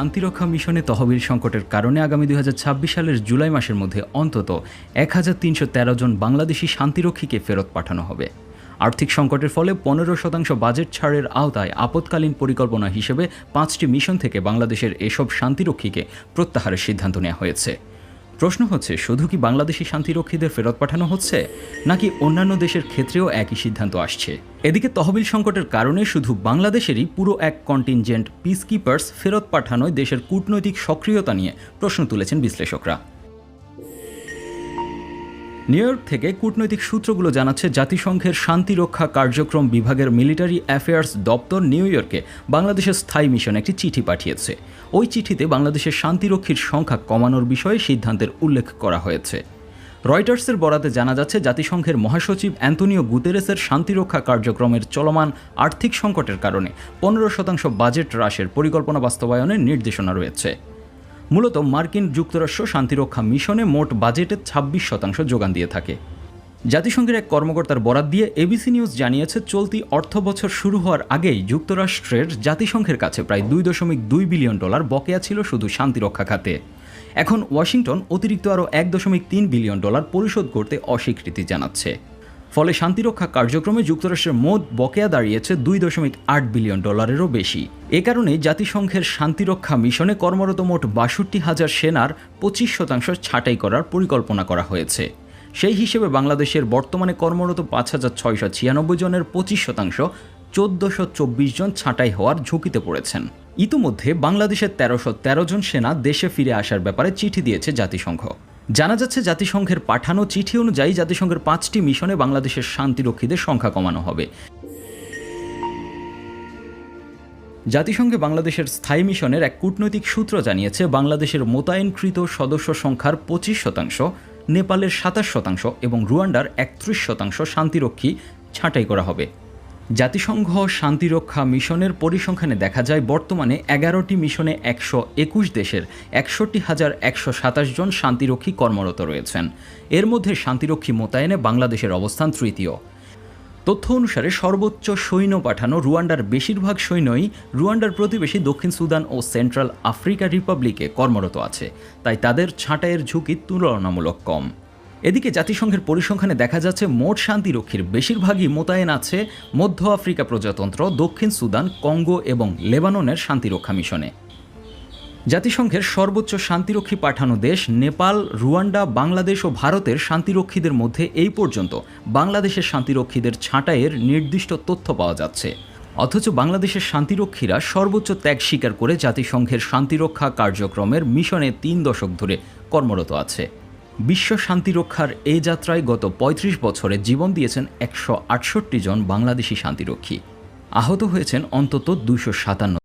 শান্তিরক্ষা মিশনে তহবিল সংকটের কারণে আগামী দুই হাজার ছাব্বিশ সালের জুলাই মাসের মধ্যে অন্তত এক জন বাংলাদেশি শান্তিরক্ষীকে ফেরত পাঠানো হবে। আর্থিক সংকটের ফলে পনেরো শতাংশ বাজেট ছাড়ের আওতায় আপৎকালীন পরিকল্পনা হিসেবে পাঁচটি মিশন থেকে বাংলাদেশের এসব শান্তিরক্ষীকে প্রত্যাহারের সিদ্ধান্ত নেওয়া হয়েছে। প্রশ্ন হচ্ছে, শুধু কি বাংলাদেশি শান্তিরক্ষীদের ফেরত পাঠানো হচ্ছে, নাকি অন্যান্য দেশের ক্ষেত্রেও একই সিদ্ধান্ত আসছে? এদিকে তহবিল সংকটের কারণে শুধু বাংলাদেশেরই পুরো এক কন্টিনজেন্ট পিসকিপার্স ফেরত পাঠানোয় দেশের কূটনৈতিক সক্রিয়তা নিয়ে প্রশ্ন তুলেছেন বিশ্লেষকরা। নিউ ইয়র্ক থেকে কূটনৈতিক সূত্রগুলো জানাচ্ছে, জাতিসংঘের শান্তিরক্ষা কার্যক্রম বিভাগের মিলিটারি অ্যাফেয়ার্স দপ্তর নিউ ইয়র্কে বাংলাদেশের স্থায়ী মিশন একটি চিঠি পাঠিয়েছে। ওই চিঠিতে বাংলাদেশের শান্তিরক্ষীর সংখ্যা কমানোর বিষয়ে সিদ্ধান্তের উল্লেখ করা হয়েছে। রয়টার্সের বরাতে জানা যাচ্ছে, জাতিসংঘের মহাসচিব অ্যান্তনিও গুতেরেসের শান্তিরক্ষা কার্যক্রমের চলমান আর্থিক সংকটের কারণে পনেরো শতাংশ বাজেট হ্রাসের পরিকল্পনা বাস্তবায়নের নির্দেশনা রয়েছে। মূলত মার্কিন যুক্তরাষ্ট্র শান্তিরক্ষা মিশনে মোট বাজেটের ছাব্বিশ শতাংশ যোগান দিয়ে থাকে। জাতিসংঘের এক কর্মকর্তার বরাত দিয়ে এবিসি নিউজ জানিয়েছে, চলতি অর্থ বছর শুরু হওয়ার আগেই যুক্তরাষ্ট্রের জাতিসংঘের কাছে প্রায় দুই দশমিক দুই বিলিয়ন ডলার বকেয়া ছিল শুধু শান্তিরক্ষা খাতে। এখন ওয়াশিংটন অতিরিক্ত আরও এক দশমিক তিন বিলিয়ন ডলার পরিশোধ করতে অস্বীকৃতি জানাচ্ছে। ফলে শান্তিরক্ষা কার্যক্রমে যুক্তরাষ্ট্রের মোট বকেয়া দাঁড়িয়েছে দুই দশমিক আট বিলিয়ন ডলারেরও বেশি। এ কারণে জাতিসংঘের শান্তিরক্ষা মিশনে কর্মরত মোট বাষট্টি হাজার সেনার পঁচিশ শতাংশ ছাঁটাই করার পরিকল্পনা করা হয়েছে। সেই হিসেবে বাংলাদেশের বর্তমানে কর্মরত পাঁচ হাজার ছয়শো ছিয়ানব্বই জনের পঁচিশ শতাংশ চোদ্দশো চব্বিশ জন ছাঁটাই হওয়ার ঝুঁকিতে পড়েছেন। ইতোমধ্যে বাংলাদেশের তেরোশো তেরো জন সেনা দেশে ফিরে আসার ব্যাপারে চিঠি দিয়েছে জাতিসংঘ। জানা যাচ্ছে জাতিসংঘের পাঠানো চিঠি অনুযায়ী জাতিসংঘের পাঁচটি মিশনে বাংলাদেশের শান্তিরক্ষীদের সংখ্যা কমানো হবে। জাতিসংঘে বাংলাদেশের স্থায়ী মিশনের এক কূটনৈতিক সূত্র জানিয়েছে, বাংলাদেশের মোতায়েনকৃত সদস্য সংখ্যার পঁচিশ শতাংশ, নেপালের সাতাশ শতাংশ এবং রুয়ান্ডার একত্রিশ শতাংশ শান্তিরক্ষী ছাঁটাই করা হবে। জাতিসংঘ শান্তিরক্ষা মিশনের পরিসংখ্যানে দেখা যায়, বর্তমানে এগারোটি মিশনে একশো একুশ দেশের একষট্টি হাজার একশো সাতাশ জন শান্তিরক্ষী কর্মরত রয়েছেন। এর মধ্যে শান্তিরক্ষী মোতায়েনে বাংলাদেশের অবস্থান তৃতীয়। তথ্য অনুসারে সর্বোচ্চ সৈন্য পাঠানো রুয়ান্ডার বেশিরভাগ সৈন্যই রুয়ান্ডার প্রতিবেশী দক্ষিণ সুদান ও সেন্ট্রাল আফ্রিকা রিপাবলিকে কর্মরত আছে, তাই তাদের ছাঁটাইয়ের ঝুঁকি তুলনামূলক কম। এদিকে জাতিসংঘের পরিসংখ্যানে দেখা যাচ্ছে মোট শান্তিরক্ষীর বেশিরভাগই মোতায়েন আছে মধ্য আফ্রিকা প্রজাতন্ত্র, দক্ষিণ সুদান, কঙ্গো এবং লেবাননের শান্তিরক্ষা মিশনে। জাতিসংঘের সর্বোচ্চ শান্তিরক্ষী পাঠানো দেশ নেপাল, রুয়ান্ডা, বাংলাদেশ ও ভারতের শান্তিরক্ষীদের মধ্যে এই পর্যন্ত বাংলাদেশের শান্তিরক্ষীদের ছাঁটাইয়ের নির্দিষ্ট তথ্য পাওয়া যাচ্ছে। অথচ বাংলাদেশের শান্তিরক্ষীরা সর্বোচ্চ ত্যাগ স্বীকার করে জাতিসংঘের শান্তিরক্ষা কার্যক্রমের মিশনে তিন দশক ধরে কর্মরত আছে। বিশ্ব শান্তি রক্ষার এ যাত্রায় গত ৩৫ বছরে জীবন দিয়েছেন একশো আটষট্টি জন বাংলাদেশি শান্তিরক্ষী। আহত হয়েছেন অন্তত দুশো সাতান্ন